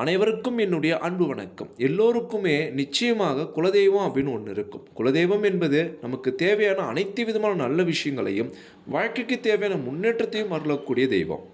அனைவருக்கும் என்னுடைய அன்பு வணக்கம். எல்லோருக்குமே நிச்சயமாக குலதெய்வம் அப்படின்னு ஒன்று இருக்கும். குலதெய்வம் என்பது நமக்கு தேவையான அனைத்து விதமான நல்ல விஷயங்களையும் வாழ்க்கைக்கு தேவையான முன்னேற்றத்தையும் அருளக்கூடிய தெய்வம்.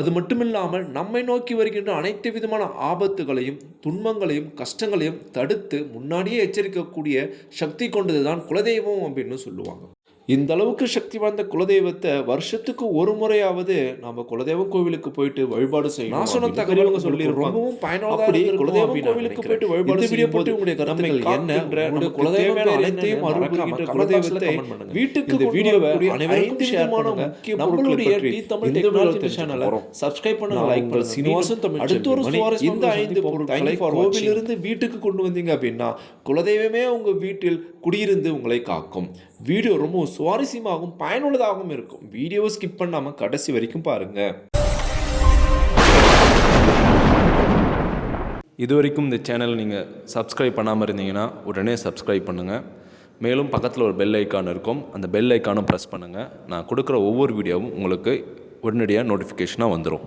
அது மட்டுமில்லாமல் நம்மை நோக்கி வருகின்ற அனைத்து விதமான ஆபத்துகளையும் துன்பங்களையும் கஷ்டங்களையும் தடுத்து முன்னாடியே எச்சரிக்கக்கூடிய சக்தி கொண்டது தான் குலதெய்வம் அப்படின்னு சொல்லுவாங்க. இந்த அளவுக்கு சக்தி வாய்ந்த குலதெய்வத்தை வருஷத்துக்கு ஒரு முறையாவது நாம குலதெய்வம் கோவிலுக்கு போயிட்டு வழிபாடு செய்யணும் நான் சொன்ன தகவல்கள் சொல்லி ரொம்பவும் பயனுள்ளதா அப்படி குலதெய்வம் கோவிலுக்கு. போயிட்டு வழிபாடு வீடியோ பற்றி உங்களுடைய நம்மை கருத்துக்கள் என்ன குலதெய்வம் அனைத்தையும் அருள்கின்ற குலதெய்வத்தை. வீட்டுக்கு இந்த வீடியோவை அனைவருக்கும் விதமான பண்ணுங்க. முக்கிய நம்மளுடைய டி தமிழ் வீடியோ சேனலை subscribe பண்ணுங்க, உங்கள் பண்ணுங்க. சீனிவாசன் தமிழ் அடுத்த ஒரு செல்வி. சுவாரஸ்யமான இந்த ஐந்து. பொருட்களை. கோவிலிருந்து வீட்டுக்கு கொண்டு வந்தீங்க அப்படின்னா குலதெய்வமே உங்க வீட்டில் குடியிருந்து உங்களை காக்கும் வீடியோ ரொம்ப சுவாரஸ்யமாகவும் பயனுள்ளதாகவும் இருக்கும். வீடியோவை ஸ்கிப் பண்ணாம கடைசி வரைக்கும் பாருங்க. இது வரைக்கும் இந்த சேனல் நீங்கள் சப்ஸ்கிரைப் பண்ணாமல் இருந்தீங்கன்னா உடனே சப்ஸ்கிரைப் பண்ணுங்கள் மேலும் பக்கத்தில் ஒரு பெல் ஐக்கான் இருக்கும். அந்த பெல் ஐக்கானும் ப்ரெஸ் பண்ணுங்கள் நான் கொடுக்குற ஒவ்வொரு வீடியோவும் உங்களுக்கு உடனடியாக நோட்டிஃபிகேஷனாக வந்துடும்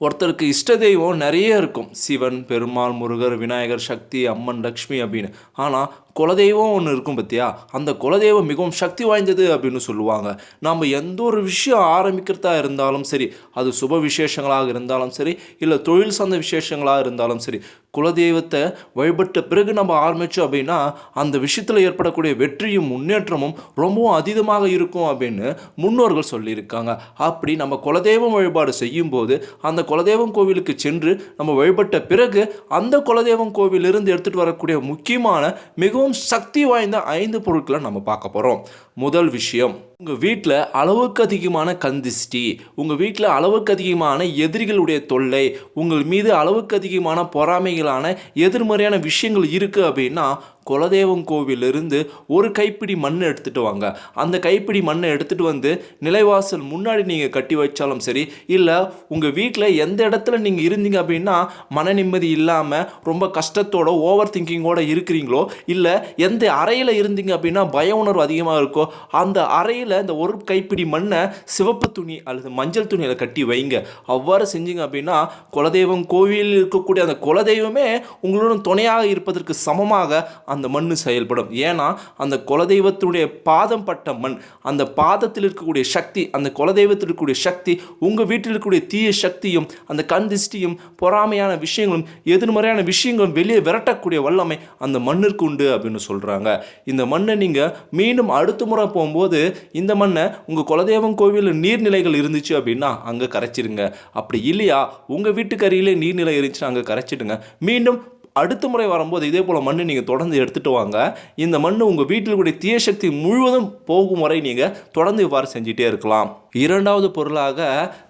ஒருத்தருக்கு இஷ்ட தெய்வம் நிறைய இருக்கும். சிவன் பெருமாள் முருகர் விநாயகர் சக்தி அம்மன் லக்ஷ்மி அப்படின்னு. ஆனால் குலதெய்வம் ஒன்று இருக்கும் பார்த்தியா அந்த குலதெய்வம் மிகவும் சக்தி வாய்ந்தது அப்படின்னு சொல்லுவாங்க. நாம் எந்த ஒரு விஷயம் ஆரம்பிக்கிறதா இருந்தாலும் சரி அது சுப விசேஷங்களாக இருந்தாலும் சரி இல்லை தொழில் சார்ந்த விசேஷங்களாக இருந்தாலும் சரி குலதெய்வத்தை வழிபட்ட பிறகு நம்ம ஆரம்பித்தோம் அப்படின்னா அந்த விஷயத்தில் ஏற்படக்கூடிய வெற்றியும் முன்னேற்றமும் ரொம்பவும் அதீதமாக இருக்கும் அப்படின்னு முன்னோர்கள் சொல்லியிருக்காங்க. அப்படி நம்ம குலதெய்வம் வழிபாடு செய்யும்போது அந்த குலதெய்வம் கோவிலுக்கு சென்று நம்ம வழிபட்ட பிறகு அந்த குலதெய்வம் கோவிலிருந்து எடுத்துகிட்டு வரக்கூடிய முக்கியமான மிகவும் சக்தி வாய்ந்த ஐந்து பொருட்களை நம்ம பார்க்க போகிறோம் முதல் விஷயம் உங்கள் வீட்டில் அளவுக்கு அதிகமான கந்திஷ்டி உங்கள் வீட்டில் அளவுக்கு அதிகமான எதிரிகளுடைய தொல்லை உங்கள் மீது அளவுக்கு அதிகமான பொறாமைகளான எதிர்மறையான விஷயங்கள் இருக்குது அப்படின்னா குலதெய்வம் கோவிலிருந்து ஒரு கைப்பிடி மண் எடுத்துகிட்டு வாங்க. அந்த கைப்பிடி மண்ணை எடுத்துகிட்டு வந்து நிலைவாசல் முன்னாடி நீங்கள் கட்டி வச்சாலும் சரி இல்லை உங்கள் வீட்டில் எந்த இடத்துல நீங்கள் இருந்தீங்க அப்படின்னா மன நிம்மதி இல்லாமல் ரொம்ப கஷ்டத்தோட ஓவர் திங்கிங்கோட இருக்கிறீங்களோ இல்லை எந்த அறையில் இருந்தீங்க அப்படின்னா பய உணர்வு அதிகமாக இருக்கோ அந்த அறையில் இந்த ஒரு கைப்பிடி மண்ணை சிவப்பு துணி அல்லது மஞ்சள் துணியில் கட்டி வைங்க. அவ்வாறு செஞ்சீங்க அப்படின்னா குலதெய்வம் கோவிலில் இருக்கக்கூடிய அந்த குலதெய்வமே உங்களுடன் துணையாக இருப்பதற்கு சமமாக அந்த மண் செயல்படும். ஏன்னா அந்த குலதெய்வத்தினுடைய பாதம் பட்ட மண் அந்த பாதத்தில் இருக்கக்கூடிய சக்தி அந்த குலதெய்வத்தில் இருக்கக்கூடிய சக்தி உங்கள் வீட்டில் இருக்கக்கூடிய தீய சக்தியும் அந்த கண் திஷ்டியும் பொறாமையான விஷயங்களும் எதிர்மறையான விஷயங்களும் வெளியே விரட்டக்கூடிய வல்லமை அந்த மண்ணிற்கு உண்டு அப்படின்னு சொல்கிறாங்க இந்த மண்ணை நீங்கள் மீண்டும் அடுத்த முறை போகும்போது இந்த மண்ணை உங்கள் குலதெய்வம் கோவிலில் நீர்நிலைகள் இருந்துச்சு அப்படின்னா அங்கே கரைச்சிடுங்க அப்படி இல்லையா? உங்கள் வீட்டுக்கு நீர்நிலை இருந்துச்சுன்னா அங்கே கரைச்சிடுங்க. மீண்டும் அடுத்த முறை வரும்போது இதே போல் மண்ணை நீங்கள் தொடர்ந்து எடுத்துகிட்டு வாங்க. இந்த மண் உங்கள் வீட்டில் கூடிய தீய சக்தி முழுவதும் போகும் வரை நீங்கள் தொடர்ந்து இவ்வாறு செஞ்சுட்டே இருக்கலாம். இரண்டாவது பொருளாக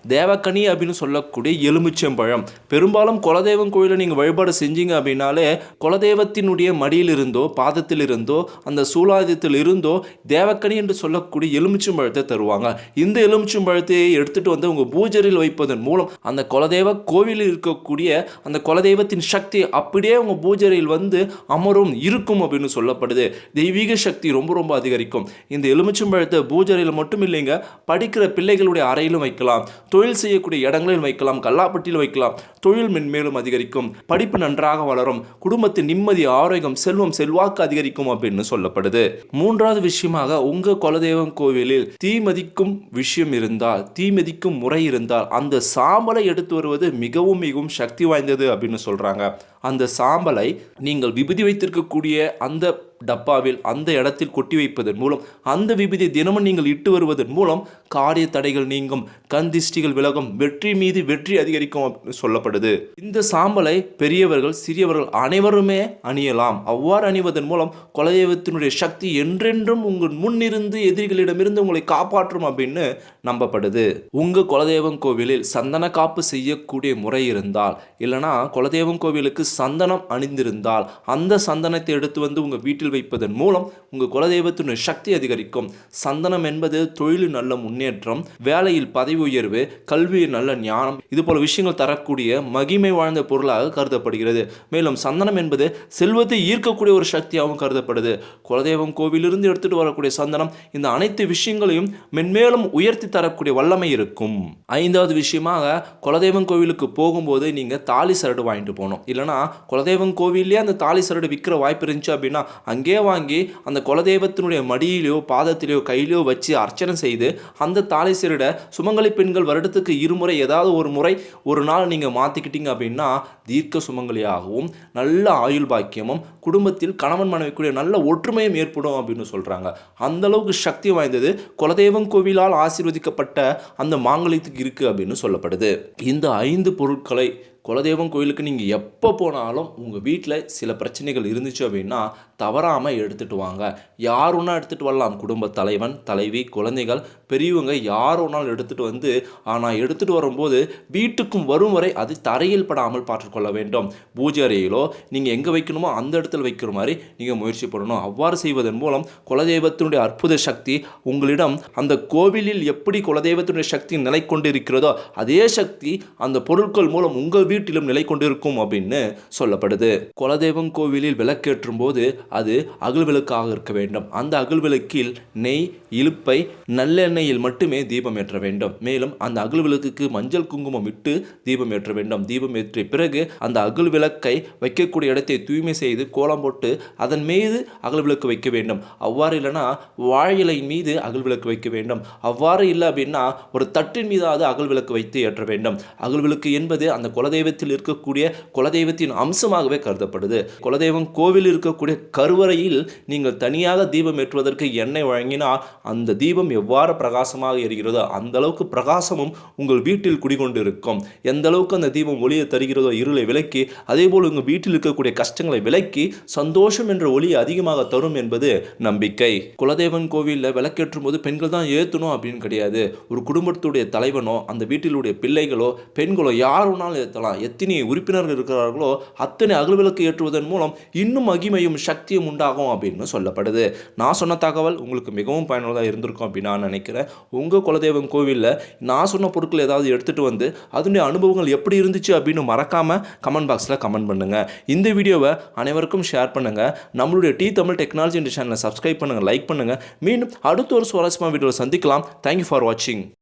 தேவக்கனி அப்படின்னு சொல்லக்கூடிய எலுமிச்சம்பழம். பெரும்பாலும் குலதெய்வம் கோயிலை நீங்கள் வழிபாடு செஞ்சீங்க அப்படின்னாலே குலதெய்வத்தினுடைய மடியில் இருந்தோ பாதத்தில் இருந்தோ அந்த சூலாயுதத்தில் இருந்தோ தேவக்கனி என்று சொல்லக்கூடிய எலுமிச்சம்பழத்தை தருவாங்க. இந்த எலுமிச்சம்பழத்தை எடுத்துகிட்டு வந்து உங்கள் பூஜரில் வைப்பதன் மூலம் அந்த குலதெய்வ கோவிலில் இருக்கக்கூடிய அந்த குலதெய்வத்தின் சக்தி அப்படியே உங்கள் பூஜரையில் வந்து அமரும் இருக்கும் அப்படின்னு சொல்லப்படுது. தெய்வீக சக்தி ரொம்ப ரொம்ப அதிகரிக்கும். இந்த எலுமிச்சம்பழத்தை பூஜரையில் மட்டும் இல்லைங்க படிக்கிற பிள்ளைகளுடைய அறையிலும் வைக்கலாம் தொழில் செய்யக்கூடிய இடங்களில் வைக்கலாம் கல்லாப்பட்டியில் வைக்கலாம். தொழில் மென்மேலும் அதிகரிக்கும். படிப்பு நன்றாக வளரும். குடும்பத்தின் நிம்மதி ஆரோக்கியம் செல்வம் செல்வாக்கு அதிகரிக்கும் அப்படின்னு சொல்லப்படுது. மூன்றாவது விஷயமாக உங்க குலதெய்வம் கோவிலில் தீ மதிக்கும் விஷயம் இருந்தால் தீமதிக்கும் முறை இருந்தால் அந்த சாம்பலை எடுத்து வருவது மிகவும் மிகவும் சக்தி வாய்ந்தது அப்படின்னு சொல்றாங்க. அந்த சாம்பலை நீங்கள் விபதி வைத்திருக்கக்கூடிய அந்த டப்பாவில் அந்த இடத்தில் கொட்டி வைப்பதன் மூலம் அந்த விபூதி தினமும் நீங்கள் இட்டு வருவதன் மூலம் காரிய தடைகள் நீங்கும் கண் திஷ்டிகள் விலகும் வெற்றி மீது வெற்றி அதிகரிக்கும் சொல்லப்படுது. இந்த சாம்பலை பெரியவர்கள் சிறியவர்கள் அனைவருமே அணியலாம். அவ்வாறு அணிவதன் மூலம் குலதெய்வத்தினுடைய சக்தி என்றென்றும் உங்கள் முன்னிருந்து எதிரிகளிடமிருந்து உங்களை காப்பாற்றும் அப்படின்னு நம்பப்படுது. உங்கள் குலதெய்வம் கோவிலில் சந்தன காப்பு செய்யக்கூடிய முறை இருந்தால் இல்லைனா குலதெய்வம் கோவிலுக்கு சந்தனம் அணிந்திருந்தால் அந்த சந்தனத்தை எடுத்து வந்து உங்கள் வீட்டில் வைப்பதன் மூலம் உங்கள் குலதெய்வத்தினுடைய சக்தி அதிகரிக்கும். சந்தனம் என்பது தொழிலில் நல்ல முன்னேற்றம் வேலையில் பதவி உயர்வு கல்வியில் நல்ல ஞானம் இது போல விஷயங்கள் தரக்கூடிய மகிமை வாழ்ந்த பொருளாக கருதப்படுகிறது. மேலும் சந்தனம் என்பது செல்வத்தை ஈர்க்கக்கூடிய ஒரு சக்தியாகவும் கருதப்படுது. குலதெய்வம் கோவிலிருந்து எடுத்துட்டு வரக்கூடிய சந்தனம் இந்த அனைத்து விஷயங்களையும் மென்மேலும் உயர்த்தி தரக்கூடிய வல்லமை இருக்கும். ஐந்தாவது விஷயமாக குலதெய்வம் கோவிலுக்கு போகும்போது நீங்கள் தாலி சரடு வாங்கிட்டு போகணும். இல்லைனா குலதெய்வம் கோவிலே அந்த தாலி சரடு விற்கிற வாய்ப்பு இருந்துச்சு அப்படின்னா அங்கேயே வாங்கி அந்த குலதெய்வத்தினுடைய மடியிலையோ பாதத்திலையோ கையிலையோ வச்சு அர்ச்சனை செய்து அந்த தாலி சரடை சுமங்கலி பெண்கள் வருடத்துக்கு இருமுறை ஏதாவது ஒரு முறை ஒரு நாள் நீங்கள் மாற்றிக்கிட்டீங்க அப்படின்னா தீர்க்க சுமங்கலியாகவும் நல்ல ஆயுள் பாக்கியமும் குடும்பத்தில் கணவன் மனைவிக்குரிய நல்ல ஒற்றுமையும் ஏற்படும் அப்படின்னு சொல்கிறாங்க அந்த அளவுக்கு சக்தி வாய்ந்தது குலதெய்வம் கோவிலால் ஆசீர்வதிக்கப்பட்ட அந்த மாங்கலியத்துக்கு இருக்குது அப்படின்னு சொல்லப்படுது. இந்த ஐந்து பொருட்களை குலதெய்வம் கோயிலுக்கு நீங்கள் எப்போ போனாலும் உங்கள் வீட்டில் சில பிரச்சனைகள் இருந்துச்சு அப்படின்னா தவறாமல் எடுத்துகிட்டு வாங்க. யார் ஒன்றா எடுத்துகிட்டு வரலாம். குடும்ப தலைவன் தலைவி குழந்தைகள் பெரியவங்க யார் ஒன்றாலும் எடுத்துகிட்டு வந்து ஆனால் எடுத்துகிட்டு வரும்போது வீட்டுக்கும் வரும் வரை அது தரையில் படாமல் பார்த்துக்கொள்ள வேண்டும். பூஜை அறையிலோ நீங்கள் எங்கே வைக்கணுமோ அந்த இடத்துல வைக்கிற மாதிரி நீங்கள் முயற்சி பண்ணணும். அவ்வாறு செய்வதன் மூலம் குலதெய்வத்தினுடைய அற்புத சக்தி உங்களிடம் அந்த கோவிலில் எப்படி குலதெய்வத்தினுடைய சக்தி நிலை கொண்டிருக்கிறதோ அதே சக்தி அந்த பொருட்கள் மூலம் உங்கள் வீட்டிலும் நிலை கொண்டிருக்கும் அப்படின்னு சொல்லப்படுது. குலதெய்வம் கோவிலில் விளக்கேற்றும் போது அது அகல் விளக்காக இருக்க வேண்டும். அந்த அகல் விளக்கில் நெய் இழுப்பை நல்லெண்ணெயில் மட்டுமே தீபம் ஏற்ற வேண்டும். மேலும் அந்த அகல் விளக்குக்கு மஞ்சள் குங்குமம் இட்டு தீபம் ஏற்ற வேண்டும். தீபம் ஏற்றிய பிறகு அந்த அகல் விளக்கை வைக்கக்கூடிய இடத்தை தூய்மை செய்து கோலம் போட்டு அதன் மீது அகல் விளக்கு வைக்க வேண்டும். அவ்வாறு இல்லைன்னா வாழை மீது அகல் விளக்கு வைக்க வேண்டும். அவ்வாறு இல்லை அப்படின்னா ஒரு தட்டின் மீதாவது அகல் விளக்கு வைத்து ஏற்ற வேண்டும். அகல் விளக்கு என்பது அந்த குலதெய்வ குலதெய்வத்தில் இருக்கக்கூடிய குலதெய்வத்தின் அம்சமாகவே கருதப்படுது. குலதெய்வம் கோவில் இருக்கக்கூடிய கருவறையில் நீங்கள் தனியாக தீபம் ஏற்றுவதற்கு எண்ணெய் வழங்கினால் அந்த தீபம் எவ்வாறு பிரகாசமாக எரிகிறதோ அந்த அளவுக்கு பிரகாசமும் உங்கள் வீட்டில் குடிகொண்டு இருக்கும் எந்த அளவுக்கு அந்த தீபம் ஒளியை தருகிறதோ இருளை விலக்கி அதேபோல் உங்கள் வீட்டில் இருக்கக்கூடிய கஷ்டங்களை விலக்கி சந்தோஷம் என்ற ஒளி அதிகமாக தரும் என்பது நம்பிக்கை. குலதெய்வன் கோவிலில் விளக்கேற்றும் போது பெண்கள் தான் ஏற்றணும் அப்படின்னு கிடையாது. ஒரு குடும்பத்துடைய தலைவனோ அந்த வீட்டிலுடைய பிள்ளைகளோ பெண்களோ யார் வேணாலும் ஏற்றலாம் எத்தனை உறுப்பினர்கள் இருக்கிறார்களோ அத்தனை அகல் விளக்கு ஏற்றுவதன் மூலம் இன்னும் மகிமையும் சக்தியும் உண்டாகும் அப்படின்னு சொல்லப்படுது. நான் சொன்ன தகவல் உங்களுக்கு மிகவும் பயனுள்ளதாக இருந்திருக்கும் அப்படின்னு நான் நினைக்கிறேன். உங்கள் குலதெய்வம் கோவிலில் நான் சொன்ன பொருட்கள் ஏதாவது எடுத்துகிட்டு வந்து அதனுடைய அனுபவங்கள் எப்படி இருந்துச்சு அப்படின்னு மறக்காமல் கமெண்ட் பாக்ஸில் கமெண்ட் பண்ணுங்கள் இந்த வீடியோவை அனைவருக்கும் ஷேர் பண்ணுங்கள் நம்மளுடைய டி தமிழ் டெக்னாலஜி சேனலை சப்ஸ்கிரைப் பண்ணுங்கள் லைக் பண்ணுங்கள் மீண்டும் அடுத்த ஒரு சுவாரஸ்யமான வீடியோவில் சந்திக்கலாம். தேங்க்யூ ஃபார் வாட்சிங்